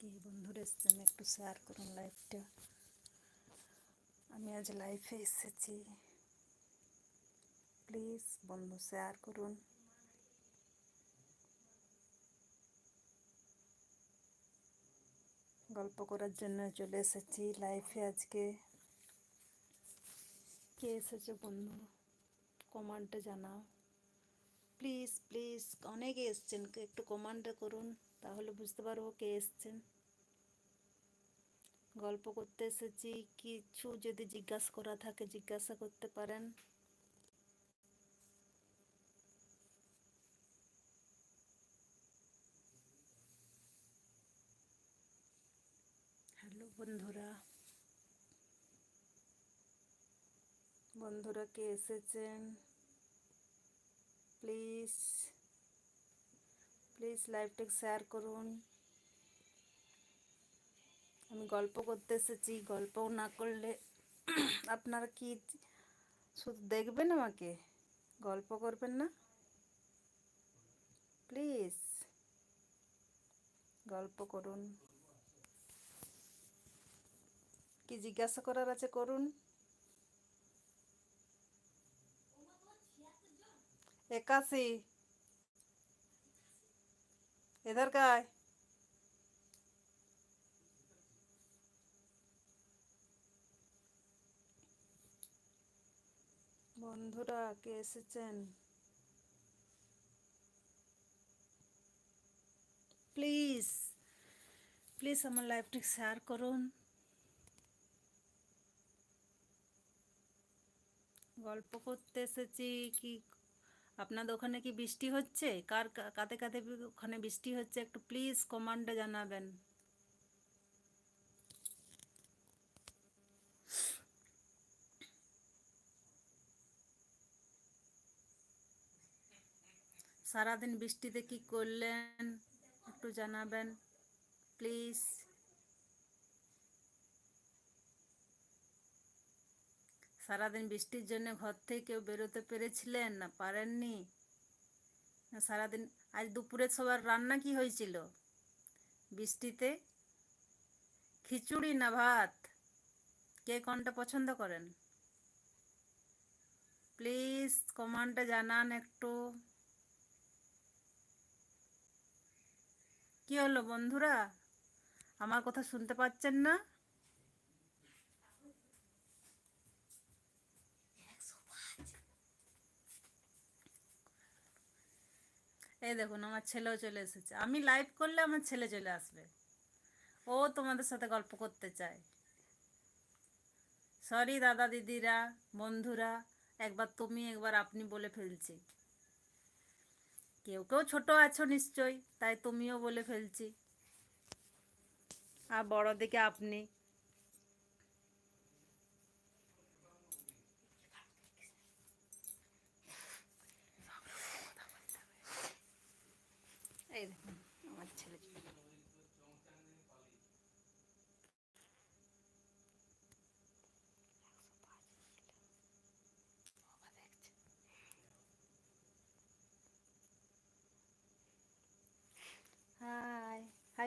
কি বন্ধুরা এসছেন একটু শেয়ার করুন লাইভটা আমি আজ লাইভে এসেছি। প্লিজ বন্ধু শেয়ার করুন। গল্প করার জন্য চলে এসেছি লাইফে আজকে। কে এসেছে বন্ধু? কমান্ডে জানাও। প্লিজ প্লিজ অনেকে এসছেন। একটু কমান্ডে করুন। তাহলে বুঝতে পারব কে এসছেন। গল্প করতে এসেছি, কিছু যদি জিজ্ঞাসা করা থাকে জিজ্ঞাসা করতে পারেন। হ্যালো বন্ধুরা। বন্ধুরা কে এসেছেন? প্লিজ। প্লিজ লাইভটা শেয়ার করুন। আমি গল্প করতে এসেছি, গল্পও না করলে আপনারা কি শুধু দেখবেন আমাকে? গল্প করবেন না? প্লিজ, গল্প করুন। কি জিজ্ঞাসা করার আছে করুন। একাশি। এধার কায় বন্ধুরা কে এসেছেন প্লিজ প্লিজ আমার লাইভটি শেয়ার করুন গল্প করতে এসেছি কি আপনাদের ওখানে কি বৃষ্টি হচ্ছে? কার কাতে কাতে ওখানে বৃষ্টি হচ্ছে? একটু প্লিজ কমান্ডে জানাবেন। সারাদিন বৃষ্টিতে কি করলেন? একটু জানাবেন। প্লিজ সারাদিন বৃষ্টির জন্য ঘর থেকে কেউ বেরোতে পেরেছিলেন? না পারেননি? সারাদিন, আজ দুপুরে সবার রান্না কি হয়েছিল? বৃষ্টিতে? খিচুড়ি না ভাত? কে কোনটা পছন্দ করেন? প্লিজ কমান্ডে জানান একটু। কি হলো বন্ধুরা? আমার কথা শুনতে পাচ্ছেন না? এই দেখুন, আমার ছেলেও চলে এসেছে। আমি লাইভ করলে আমার ছেলে চলে আসবে। ও তোমাদের সাথে গল্প করতে চায়। সরি দাদা দিদিরা, বন্ধুরা, একবার তুমি, একবার আপনি বলে ফেলছি। কেউ কেউ ছোট আছো নিশ্চয়ই, তাই তুমিও বলে ফেলছি। আর বড় দিকে আপনি এই দেখুন আমার ছেলে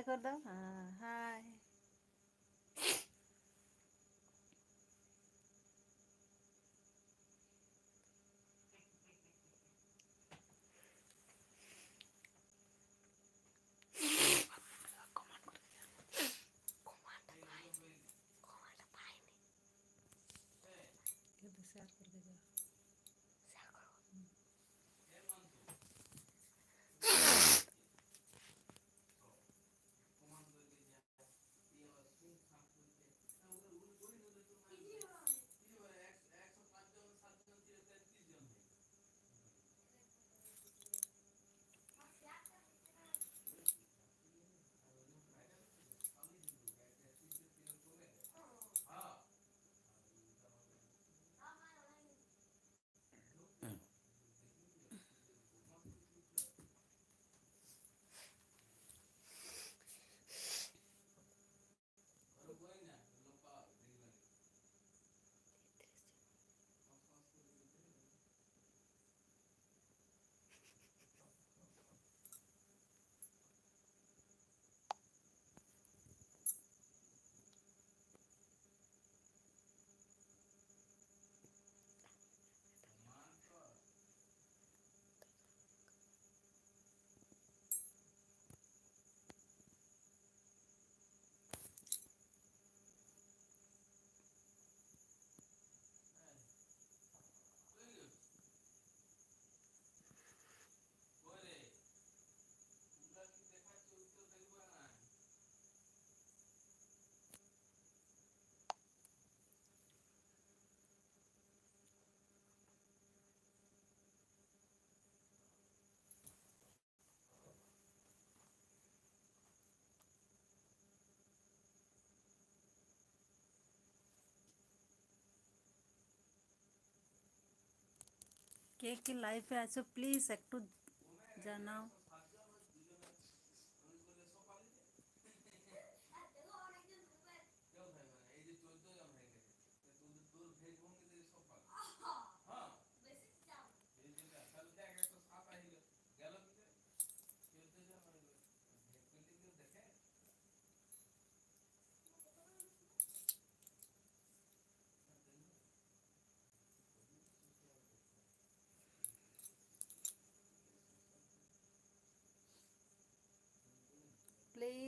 হাই করে দাও। হ্যাঁ হাই কে কে লাইফে আছো প্লিজ একটু জানাও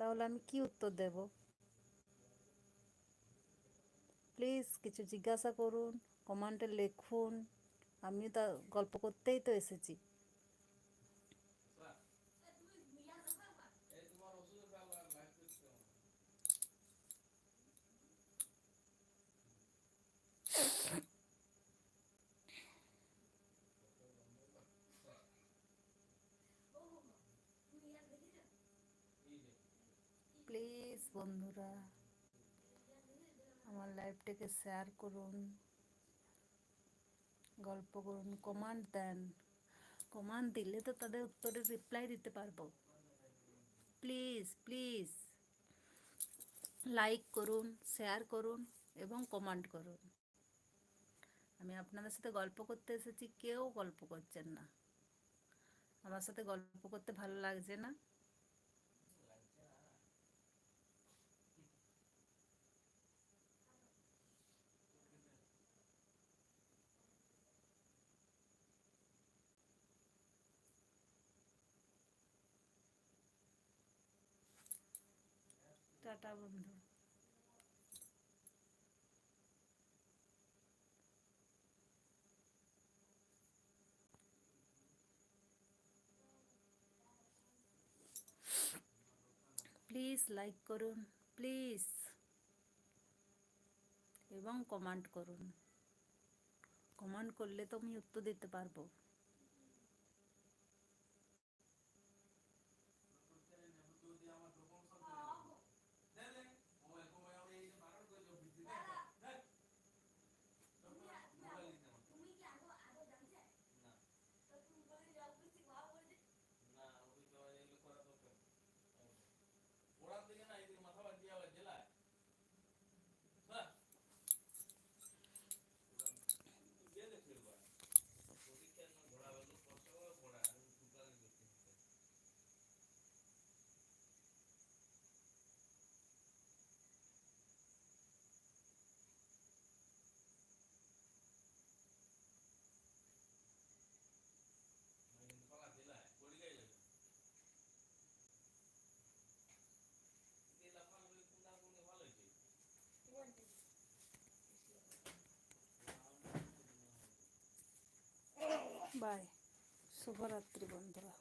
তাহলে আমি কি উত্তর দেব? প্লিজ কিছু জিজ্ঞাসা করুন কমেন্টে লিখুন। আমিও তা গল্প করতেই তো এসেছি প্লিজ বন্ধুরা, আমার লাইভটাকে শেয়ার করুন, গল্প করুন কমান্ড দেন। কমান্ড দিলে তো তাদের উত্তরের রিপ্লাই দিতে পারব। প্লিজ প্লিজ লাইক করুন শেয়ার করুন এবং কমান্ড করুন। আমি আপনাদের সাথে গল্প করতে এসেছি, কেউ গল্প করছেন না। আমার সাথে গল্প করতে ভালো লাগছে না। টাটা বন্ধু। প্লিজ লাইক করুন প্লিজ এবং কমেন্ট করুন। কমেন্ট করলে তো আমি উত্তর দিতে পারব। বাই। শুভরাত্রি বন্ধুরা।